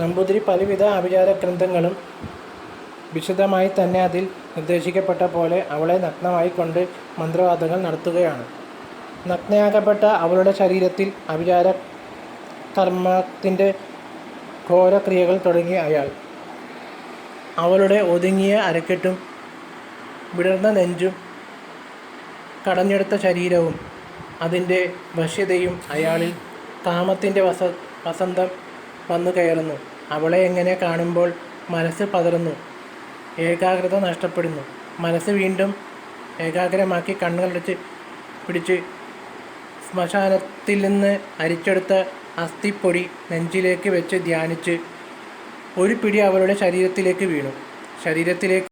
നമ്പൂതിരി പലവിധ ആഭിചാര ഗ്രന്ഥങ്ങളും വിശദമായി തന്നെ അതിൽ നിർദ്ദേശിക്കപ്പെട്ട പോലെ അവളെ നഗ്നമായി കൊണ്ട് മന്ത്രവാദങ്ങൾ നടത്തുകയാണ്. നഗ്നയാക്കപ്പെട്ട അവളുടെ ശരീരത്തിൽ അഭിചാര കർമ്മത്തിന്റെ ഘോരക്രിയകൾ തുടങ്ങി അയാൾ. അവളുടെ ഒതുങ്ങിയ അരക്കെട്ടും വിടർന്ന നെഞ്ചും കടഞ്ഞെടുത്ത ശരീരവും അതിന്റെ വശ്യതയും അയാളിൽ കാമത്തിന്റെ വസ വസന്തം വന്നു കയറുന്നു. അവളെ എങ്ങനെ കാണുമ്പോൾ മനസ്സ് പതറുന്നു. ഏകാഗ്രത നഷ്ടപ്പെടുന്നു. മനസ്സ് വീണ്ടും ഏകാഗ്രമാക്കി കണ്ണുകളടച്ച് പിടിച്ച് ശ്മശാനത്തിൽ നിന്ന് അരിച്ചെടുത്ത അസ്ഥിപ്പൊടി നെഞ്ചിലേക്ക് വെച്ച് ധ്യാനിച്ച് ഒരു പിടി അവളുടെ ശരീരത്തിലേക്ക് വീണു. ശരീരത്തിലേക്ക്